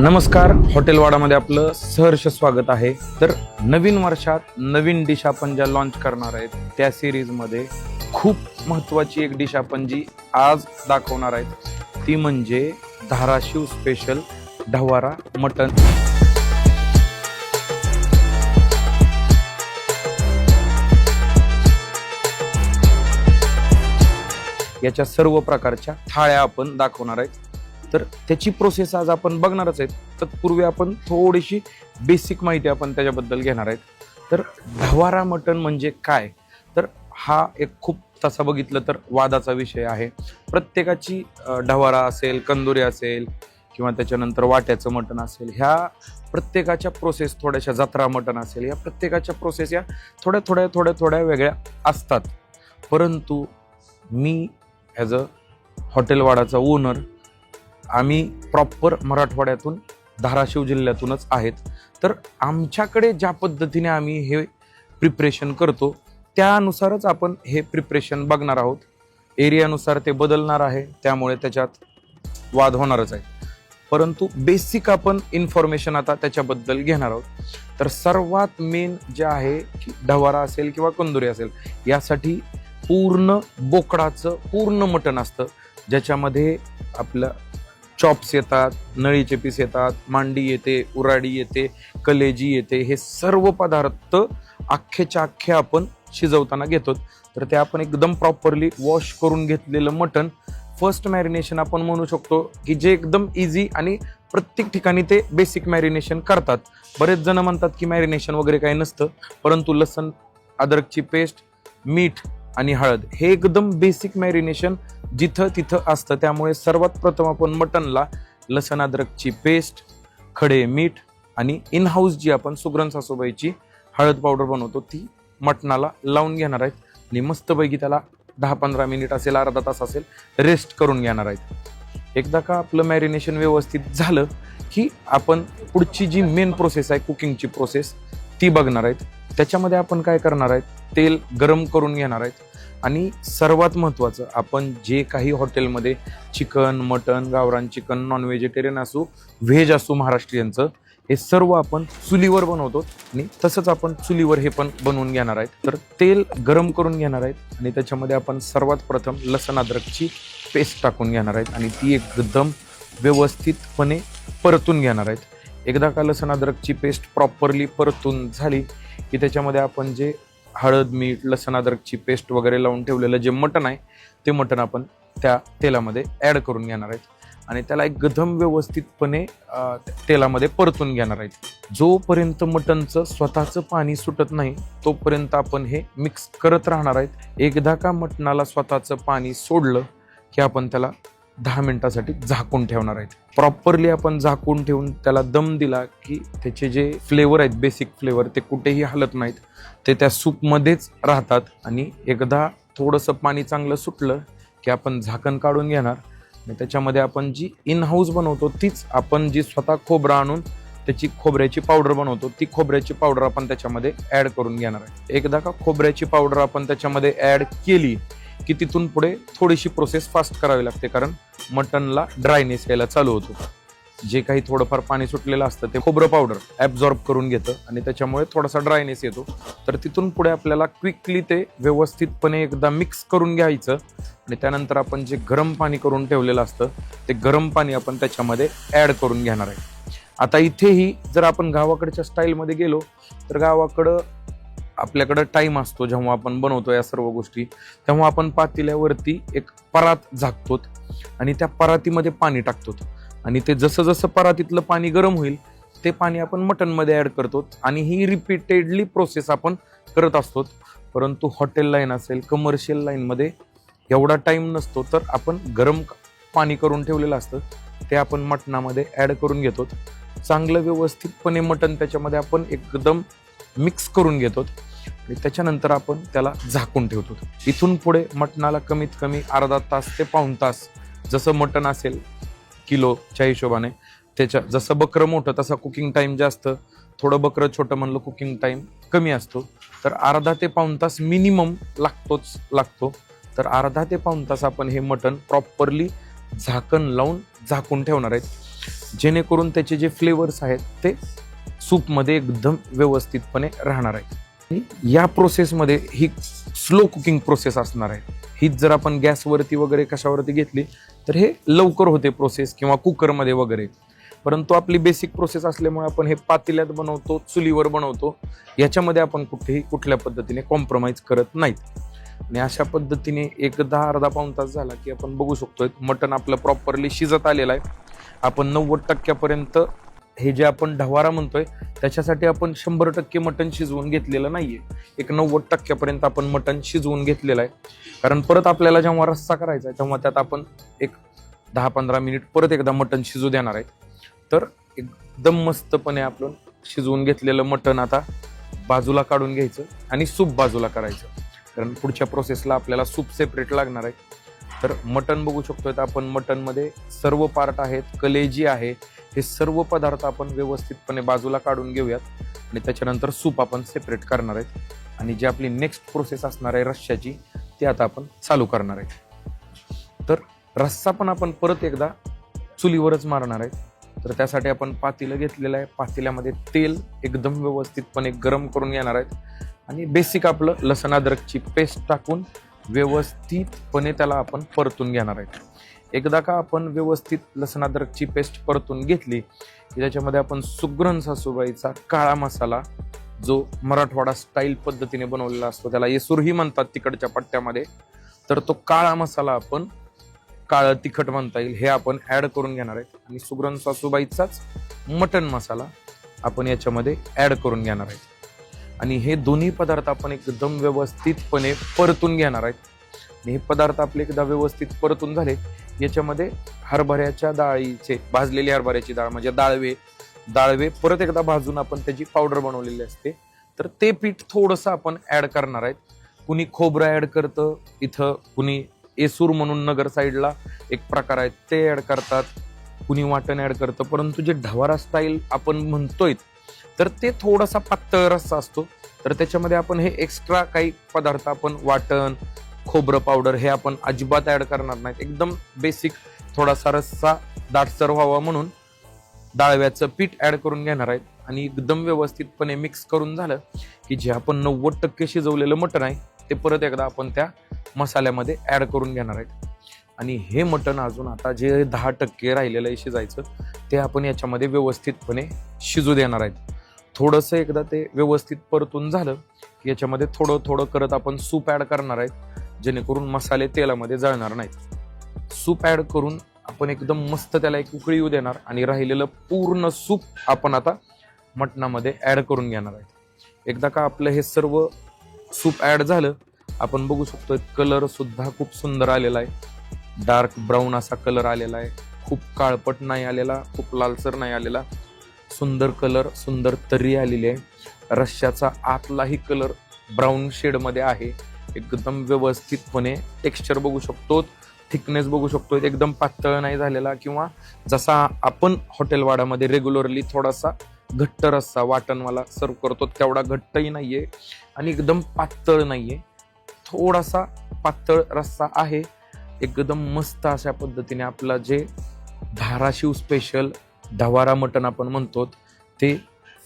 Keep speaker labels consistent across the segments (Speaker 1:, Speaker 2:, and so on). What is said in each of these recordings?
Speaker 1: नमस्कार. हॉटेलवाडामध्ये आपलं सहर्ष स्वागत आहे. तर नवीन वर्षात नवीन डिश आपण ज्या लॉन्च करणार आहेत त्या सिरीजमध्ये खूप महत्त्वाची एक डिश आपण जी आज दाखवणार आहेत ती म्हणजे धाराशिव स्पेशल ढवारा मटन याच्या सर्व प्रकारच्या थाळ्या आपण दाखवणार आहेत. तर त्याची प्रोसेस आज आपण बघणारच आहेत. तत्पूर्वी आपण थोडीशी बेसिक माहिती आपण त्याच्याबद्दल घेणार आहेत. तर ढवारा मटण म्हणजे काय? तर हा एक खूप तसा बघितलं तर वादाचा विषय आहे. प्रत्येकाची ढवारा असेल कंदुरी असेल किंवा त्याच्यानंतर वाट्याचं मटण असेल ह्या प्रत्येकाच्या प्रोसेस थोड्याशा जत्रा मटण असेल या प्रत्येकाच्या प्रोसेस या थोड्या थोड्या थोड्या थोड्या वेगळ्या असतात. परंतु मी ॲज अ हॉटेलवाडाचा ओनर आम्ही प्रॉपर मराठवाड्यातून धाराशिव जिल्ह्यातूनच आहेत. तर आमच्याकडे ज्या पद्धतीने आम्ही हे प्रिपरेशन करतो त्यानुसारच आपण हे प्रिपरेशन बघणार आहोत. एरियानुसार ते बदलणार आहे त्यामुळे त्याच्यात वाद होणारच आहे. परंतु बेसिक आपण इन्फॉर्मेशन आता त्याच्याबद्दल घेणार आहोत. तर सर्वात मेन जे आहे की ढवारा असेल किंवा कंदुरी असेल यासाठी पूर्ण बोकडाचं पूर्ण मटण असतं ज्याच्यामध्ये आपलं चॉप्स येतात नळीचे पीस येतात मांडी येते उराडी येते कलेजी येते हे सर्व पदार्थ अख्ख्याच्या अख्खे आपण शिजवताना घेतो. तर ते आपण एकदम प्रॉपरली वॉश करून घेतलेलं मटण फर्स्ट मॅरिनेशन आपण म्हणू शकतो की जे एकदम इझी आणि प्रत्येक ठिकाणी ते बेसिक मॅरिनेशन करतात. बरेच जण म्हणतात की मॅरिनेशन वगैरे काही नसतं परंतु लसण अद्रकची पेस्ट मीठ आणि हळद हे एकदम बेसिक मॅरिनेशन जिथं तिथं असतं. त्यामुळे सर्वात प्रथम आपण मटनला लसण अद्रकची पेस्ट खडे मीठ आणि इन हाऊस जी आपण सुगरण सासूबाईची हळद पावडर बनवतो ती मटणाला लावून घेणार आहेत. आणि मस्तपैकी त्याला दहा पंधरा मिनिट असेल अर्धा तास असेल रेस्ट करून घेणार आहेत. एकदा का आपलं मॅरिनेशन व्यवस्थित झालं की आपण पुढची जी मेन प्रोसेस आहे कुकिंगची प्रोसेस ती बघणार आहेत. त्याच्यामध्ये आपण काय करणार आहेत? तेल गरम करून घेणार आहेत. आणि सर्वात महत्त्वाचं आपण जे काही हॉटेलमध्ये चिकन मटन गावरान चिकन नॉन व्हेजिटेरियन असू व्हेज असू महाराष्ट्रीयनचं हे सर्व आपण चुलीवर बनवतो आणि तसंच आपण चुलीवर हे पण बनवून घेणार आहेत. तर तेल गरम करून घेणार आहेत आणि त्याच्यामध्ये आपण सर्वात प्रथम लसण अद्रकची पेस्ट टाकून घेणार आहेत आणि ती एकदम व्यवस्थितपणे परतून घेणार आहेत. एकदा का लसण अद्रकची पेस्ट प्रॉपरली परतून झाली की त्याच्यामध्ये आपण जे हळद मीठ लसण अद्रकची पेस्ट वगैरे लावून ठेवलेलं जे मटण आहे ते मटण आपण त्या तेलामध्ये ॲड करून घेणार आहेत. आणि त्याला एक गधम व्यवस्थितपणे तेलामध्ये परतून घेणार आहेत. जोपर्यंत मटणचं स्वतःचं पाणी सुटत नाही तोपर्यंत आपण हे मिक्स करत राहणार आहेत. एकदा का मटणाला स्वतःचं पाणी सोडलं की आपण त्याला दहा मिनिटासाठी झाकून ठेवणार आहेत. प्रॉपरली आपण झाकून ठेवून त्याला दम दिला की त्याचे जे फ्लेवर आहेत बेसिक फ्लेवर ते कुठेही हलत नाहीत. ते त्या सूपमध्येच राहतात आणि एकदा थोडंसं पाणी चांगलं सुटलं की आपण झाकण काढून घेणार. आणि त्याच्यामध्ये आपण जी इन हाऊस बनवतो तीच आपण जी स्वतः खोबरं आणून त्याची खोबऱ्याची पावडर बनवतो ती खोबऱ्याची पावडर आपण त्याच्यामध्ये ॲड करून घेणार आहे. एकदा का खोबऱ्याची पावडर आपण त्याच्यामध्ये ॲड केली की तिथून पुढे थोडीशी प्रोसेस फास्ट करावी लागते कारण मटनला ड्रायनेस यायला चालू होतो. जे काही थोडंफार पाणी सुटलेलं असतं ते खोबरं पावडर ॲब्झॉर्ब करून घेतं आणि त्याच्यामुळे थोडासा ड्रायनेस येतो. तर तिथून पुढे आपल्याला क्विकली ते व्यवस्थितपणे एकदा मिक्स करून घ्यायचं आणि त्यानंतर आपण जे गरम पाणी करून ठेवलेलं असतं ते गरम पाणी आपण त्याच्यामध्ये ॲड करून घेणार आहे. आता इथेही जर आपण गावाकडच्या स्टाईलमध्ये गेलो तर गावाकडं आपल्याकडं टाईम असतो जेव्हा आपण बनवतो या सर्व गोष्टी तेव्हा आपण पातेल्यावरती एक परात झाकतो आणि त्या परातीमध्ये पाणी टाकतो आणि ते जसं जसं परातीतलं पाणी गरम होईल ते पाणी आपण मटनमध्ये ॲड करतो आणि ही रिपीटेडली प्रोसेस आपण करत असतो परंतु हॉटेल लाईन असेल कमर्शियल लाईनमध्ये एवढा टाईम नसतो तर आपण गरम पाणी करून ठेवलेलं असतं. ते आपण मटणामध्ये ॲड करून घेतो चांगलं व्यवस्थितपणे मटण त्याच्यामध्ये आपण एकदम मिक्स करून घेतो आणि त्याच्यानंतर आपण त्याला झाकून ठेवतो. इथून पुढे मटणाला कमीत कमी अर्धा तास ते पाऊण तास जसं मटण असेल किलोच्या हिशोबाने त्याच्या जसं बकरं मोठं तसा कुकिंग टाईम जास्त थोडं बकरं छोटं म्हणलं कुकिंग टाईम कमी असतो. तर अर्धा ते पाऊण तास मिनिमम लागतोच लागतो. तर अर्धा ते पाऊण तास आपण हे मटण प्रॉपरली झाकण लावून झाकून ठेवणार आहेत. जेणेकरून त्याचे जे फ्लेवर्स आहेत ते सूपमध्ये एकदम व्यवस्थितपणे राहणार आहेत. या प्रोसेसमध्ये ही स्लो कुकिंग प्रोसेस असणार आहे. हीच जर आपण गॅसवरती वगैरे कशावरती घेतली तर हे लवकर होते प्रोसेस किंवा कुकरमध्ये वगैरे. परंतु आपली बेसिक प्रोसेस असल्यामुळे आपण हे पातेल्यात बनवतो चुलीवर बनवतो. याच्यामध्ये आपण कुठेही कुठल्या पद्धतीने कॉम्प्रोमाइज करत नाहीत. आणि अशा पद्धतीने एक दहा अर्धा पाऊण तास झाला की आपण बघू शकतोय मटण आपलं प्रॉपरली शिजत आलेलं आहे. आपण नव्वद टक्क्यापर्यंत हे जे आपण ढवारा म्हणतोय त्याच्यासाठी आपण शंभर टक्के मटण शिजवून घेतलेलं नाहीये. एक नव्वद टक्क्यापर्यंत आपण मटण शिजवून घेतलेलं आहे. कारण परत आपल्याला जेव्हा रस्सा करायचा आहे तेव्हा त्यात आपण एक दहा पंधरा मिनिट परत एकदा मटण शिजू देणार आहे. तर एकदम मस्तपणे आपण शिजवून घेतलेलं मटण आता बाजूला काढून घ्यायचं आणि सूप बाजूला करायचं. कारण पुढच्या प्रोसेसला आपल्याला सूप सेपरेट लागणार आहे. तर मटण बघू शकतोय आपण मटणमध्ये सर्व पार्ट आहेत कलेजी आहे हे सर्व पदार्थ आपण व्यवस्थितपणे बाजूला काढून घेऊयात. आणि त्याच्यानंतर सूप आपण सेपरेट करणार आहेत. आणि जी आपली नेक्स्ट प्रोसेस असणार आहे रश्श्याची ती आता आपण चालू करणार आहे तर रस्सा पण आपण परत एकदा चुलीवरच मारणार आहे तर त्यासाठी आपण पातेलं घेतलेलं आहे. पातेल्यामध्ये तेल एकदम व्यवस्थितपणे गरम करून घेणार आहेत. आणि बेसिक आपलं लसण अद्रकची पेस्ट टाकून व्यवस्थितपणे त्याला आपण परतून घेणार आहेत. एकदा का आपण व्यवस्थित लसण अद्रकची पेस्ट परतून घेतली की त्याच्यामध्ये आपण सुग्रण सासूबाईचा काळा मसाला जो मराठवाडा स्टाईल पद्धतीने बनवलेला असतो त्याला येसूरही म्हणतात तिकडच्या पट्ट्यामध्ये तर तो काळा मसाला आपण काळं तिखट म्हणता येईल हे आपण ॲड करून घेणार आहेत. आणि सुग्रण सासूबाईचाच मटन मसाला आपण याच्यामध्ये ॲड करून घेणार आहेत. आणि हे दोन्ही पदार्थ आपण एकदम व्यवस्थितपणे परतून घेणार आहेत. आणि हे पदार्थ आपले एकदा व्यवस्थित परतून झाले याच्यामध्ये हरभऱ्याच्या डाळीचे भाजलेली हरभऱ्याची डाळ म्हणजे दाळवे दाळवे परत एकदा भाजून आपण त्याची पावडर बनवलेली असते. तर ते पीठ थोडंसं आपण ॲड करणार आहेत. कुणी खोबरं ॲड करतं इथं कुणी एसूर म्हणून नगर साईडला एक प्रकार आहे ते ॲड करतात. कुणी वाटण ॲड करतं परंतु जे ढवारा स्टाईल आपण म्हणतोय तर ते थोडासा पातळ रस्सा असतो. तर त्याच्यामध्ये आपण हे एक्स्ट्रा काही पदार्थ आपण वाटण खोबरं पावडर हे आपण अजिबात ॲड करणार नाहीत. एकदम बेसिक थोडासा रस्सा दाटसर व्हावा म्हणून डाळव्याचं पीठ ॲड करून घेणार आहेत. आणि एकदम व्यवस्थितपणे मिक्स करून झालं की जे आपण नव्वद टक्के शिजवलेलं मटण आहे ते परत एकदा आपण त्या मसाल्यामध्ये ॲड करून घेणार आहेत. आणि हे मटण अजून आता जे दहा टक्के राहिलेलं आहे शिजायचं ते आपण याच्यामध्ये व्यवस्थितपणे शिजू देणार आहेत. थोडंसं एकदा ते व्यवस्थित परतून झालं की याच्यामध्ये थोडं थोडं करत आपण सूप ॲड करणार आहेत जेणेकरून मसाले तेलामध्ये जळणार नाहीत. सूप ॲड करून आपण एकदम मस्त त्याला एक उकळी येऊ देणार आणि राहिलेलं पूर्ण सूप आपण आता मटणामध्ये ॲड करून घेणार आहे एकदा का आपलं हे सर्व सूप ॲड झालं आपण बघू शकतो कलर सुद्धा खूप सुंदर आलेला आहे. डार्क ब्राऊन असा कलर आलेला आहे. खूप काळपट नाही आलेला खूप लालसर नाही आलेला. सुंदर कलर सुंदर तर्री आलेली आहे. रश्श्याचा आतलाही कलर ब्राऊन शेडमध्ये आहे. एकदम व्यवस्थितपणे टेक्स्चर बघू शकतो थिकनेस बघू शकतो. एकदम पातळ नाही झालेला किंवा जसा आपण हॉटेलवाड्यामध्ये रेग्युलरली थोडासा घट्ट रस्सा वाटणवाला सर्व करतो तेवढा घट्टही नाही आहे आणि एकदम पातळ नाही आहे थोडासा पातळ रस्सा आहे. एकदम मस्त अशा पद्धतीने आपला जे धाराशिव स्पेशल ढवारा मटण आपण म्हणतो ते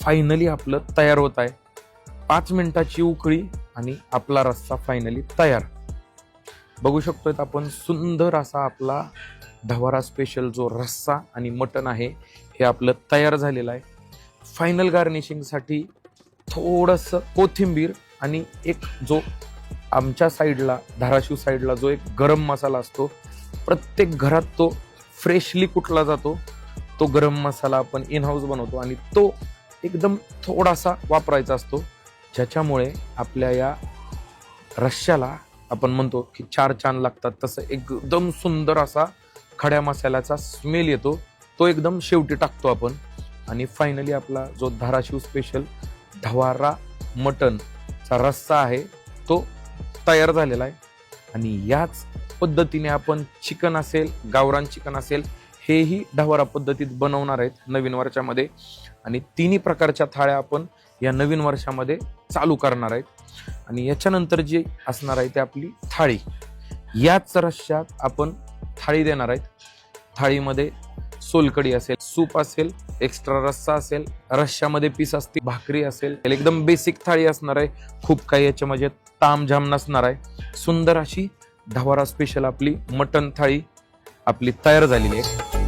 Speaker 1: फायनली आपलं तयार होत आहे. पाच मिनिटाची उकळी आणि आपला रस्सा फायनली तयार. बघू शकतोय आपण सुंदर असा आपला ढवारा स्पेशल जो रस्सा आणि मटण आहे हे आपलं तयार झालेलं आहे. फायनल गार्निशिंगसाठी थोडंसं कोथिंबीर आणि एक जो आमच्या साईडला धाराशिव साईडला जो एक गरम मसाला असतो प्रत्येक घरात तो फ्रेशली कुठला जातो तो गरम मसाला आपण इन हाऊस बनवतो आणि तो एकदम थोडासा वापरायचा असतो. ज्याच्यामुळे आपल्या या रश्श्याला आपण म्हणतो की चार चांद लागतात. तसं एकदम सुंदर असा खड्या मसाल्याचा स्मेल येतो. तो एकदम शेवटी टाकतो आपण. आणि फायनली आपला जो धाराशिव स्पेशल ढवारा मटनचा रस्सा आहे तो तयार झालेला आहे. आणि याच पद्धतीने आपण चिकन असेल गावरान चिकन असेल हेही ढवारा पद्धतीत बनवणार आहेत नवीन वर्षामध्ये. आणि तिन्ही प्रकारच्या थाळ्या आपण या नवीन वर्षामध्ये चालू करणार आहेत. आणि याच्यानंतर जी असणार आहे ती आपली थाळी. याच रश्श्यात आपण थाळी देणार आहेत. थाळीमध्ये सोलकडी असेल सूप असेल एक्स्ट्रा रस्सा असेल रश्श्यामध्ये पीस असतील भाकरी असेल. एकदम बेसिक थाळी असणार आहे. खूप काही याच्यामध्ये तामझाम नसणार आहे. सुंदर अशी ढवारा स्पेशल आपली मटन थाळी आपली तयार झालेली आहे.